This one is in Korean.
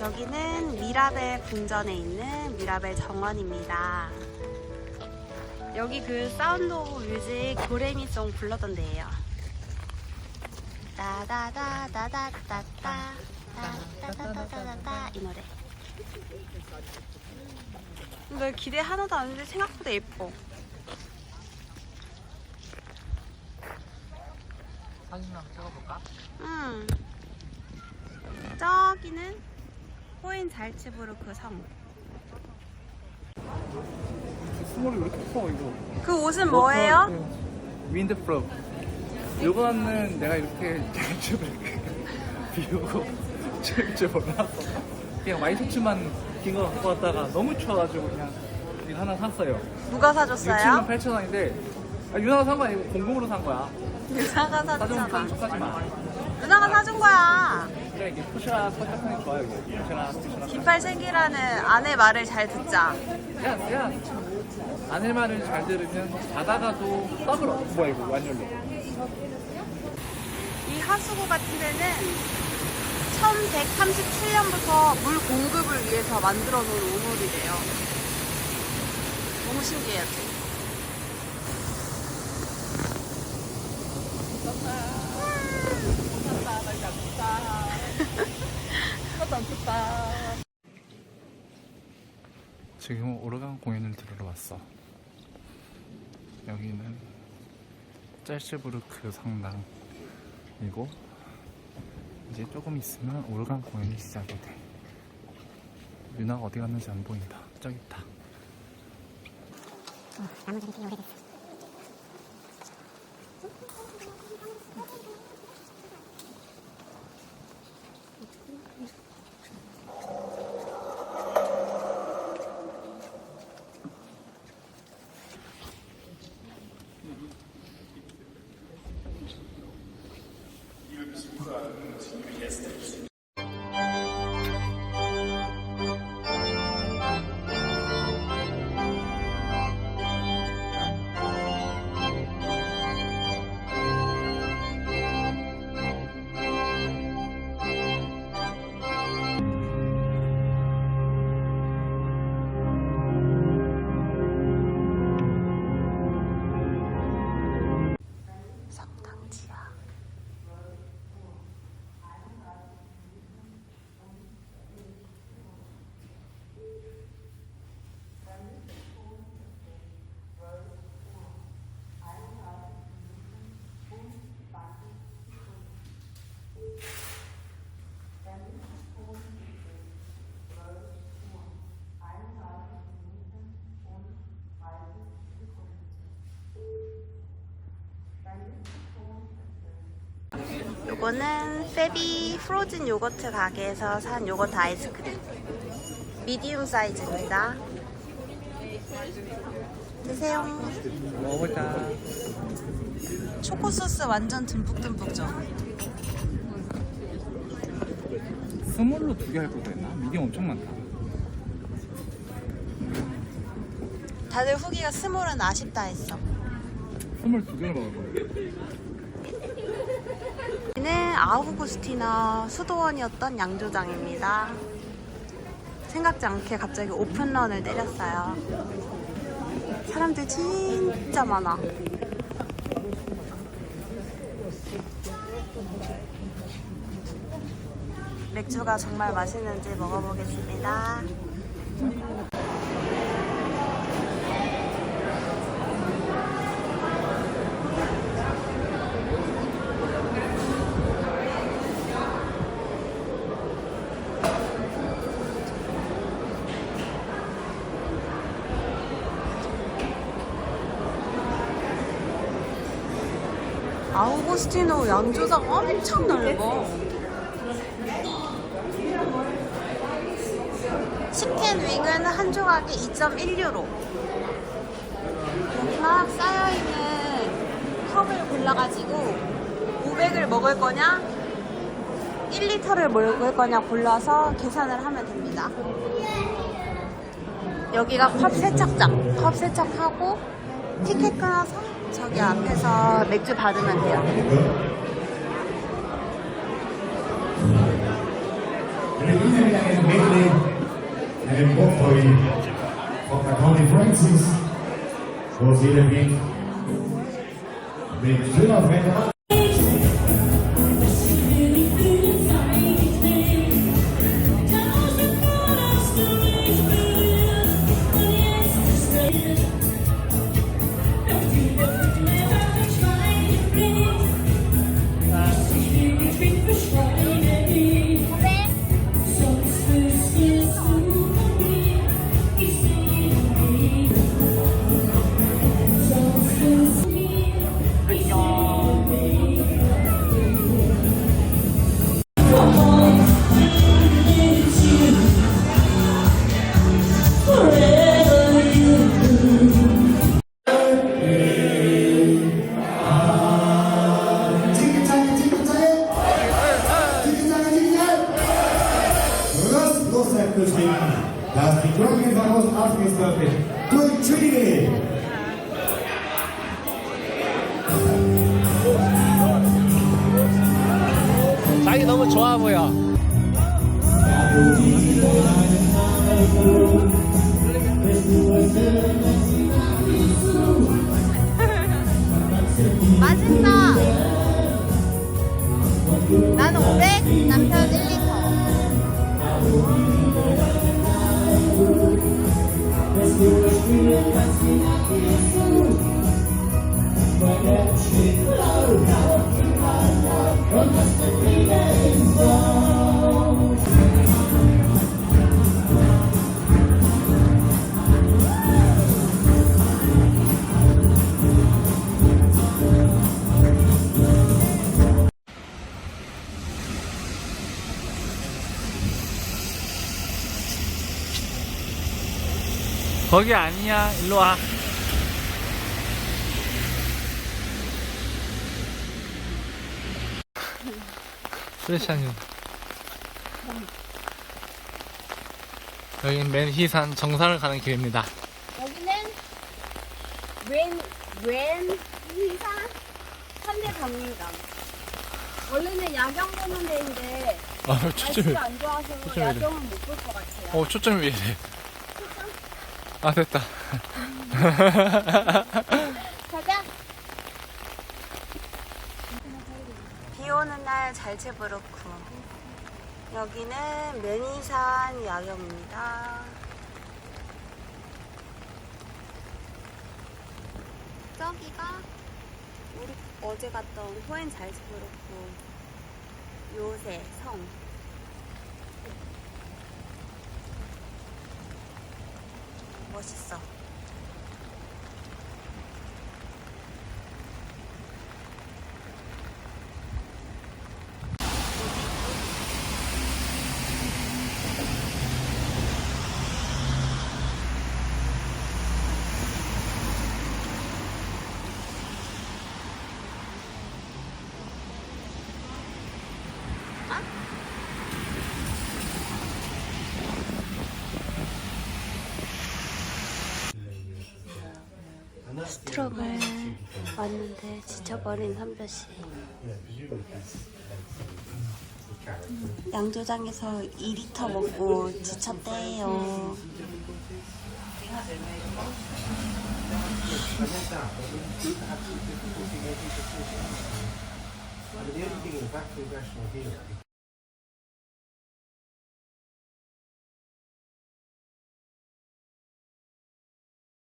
여기는 미라벨 궁전에 있는 미라벨 정원입니다. 여기 그 사운드 오브 뮤직 도레미송 불렀던 데예요. 따다다다다다따 따다다다다다따 이 노래. 근데 기대 하나도 안 했는데 생각보다 예뻐. 사진 한번 찍어볼까? 응. 저기는 호엔 잘츠부르크 성. 스몰이 왜 이렇게 커 이거? 그 옷은 뭐예요? 윈드 프로. 요거는 내가 이렇게 잘 비우고 찍을 줄 몰랐어. 그냥 와이셔츠만 긴 거 갖고 왔다가 너무 추워가지고 그냥 이거 하나 샀어요. 누가 6만 사줬어요? 8천 원인데 아, 유나가 산 거 아니고 공공으로 산 거야. 누나가 사전 사줬잖아. 사는 척하지 마. 누나가 사준 거야. 그래 이게 푸시라 푸시라 좋아요 이게. 푸시라 푸시라. 긴팔 생기라는 아내 말을 잘 듣자. 야, 야. 아내 말을 잘 들으면 자다가도 떡을 얻- 뭐야 이거 완전히. 이 하수구 같은 데는 1137년부터 물 공급을 위해서 만들어 놓은 우물이래요. 너무 신기해요. 지금 오르간 공연을 들으러 왔어. 여기는 짤스부르크 성당이고 이제 조금 있으면 오르간 공연이 시작이 돼. 유나가 어디 갔는지 안 보인다. 저기 있다. 성당 요거는 페비 프로즌 요거트 가게에서 산 요거트 아이스크림. 미디움 사이즈입니다. 드세요. 먹어볼까? 초코 소스 완전 듬뿍듬뿍죠. 스몰로 두 개할걸 그랬나? 미디엄 엄청 많다. 다들 후기가 스몰은 아쉽다 했어. 스몰 두 개를 먹을 거야. 여기는 아우구스티나 수도원이었던 양조장입니다. 생각지 않게 갑자기 오픈런을 때렸어요. 사람들 진짜 많아. 맥주가 정말 맛있는지 먹어보겠습니다. 아우구스티노 양조장 엄청 넓어. 치킨 윙은 한 조각에 2.1유로. 여기 막 쌓여있는 컵을 골라가지고 500을 먹을 거냐, 1리터를 먹을 거냐 골라서 계산을 하면 됩니다. 여기가 컵 세척장. 컵 세척하고 티켓 끊어서 저기 앞에서 맥주 받으면 돼요. Mit schöner Wetter Das die Glocke von Ostafrika durch Trinity. 자기 너무 좋아 보여. 맛있다. 나는 500, 남편 1리터. 거기 아니야. 일로 와. 프레시안이 여긴 맨히산 정상을 가는 길입니다. 여기는 웬, 웬, 희산 3대 박물관. 원래는 야경 보는 데인데, 아, 초점이, 날씨가 안 좋아서 초점이 이래. 야경은 못 볼 것 같아요. 어, 초점이 왜 이래. 아, 됐다. 가자. 비 오는 날 잘츠부르크. 여기는 매니산 야경입니다. 저기가 우리 어제 갔던 호엔 잘츠부르크 요새 성. 멋있어. 스트럭을 왔는데 지쳐버린 선배 씨. 양조장에서 2리터 먹고 지쳤대요.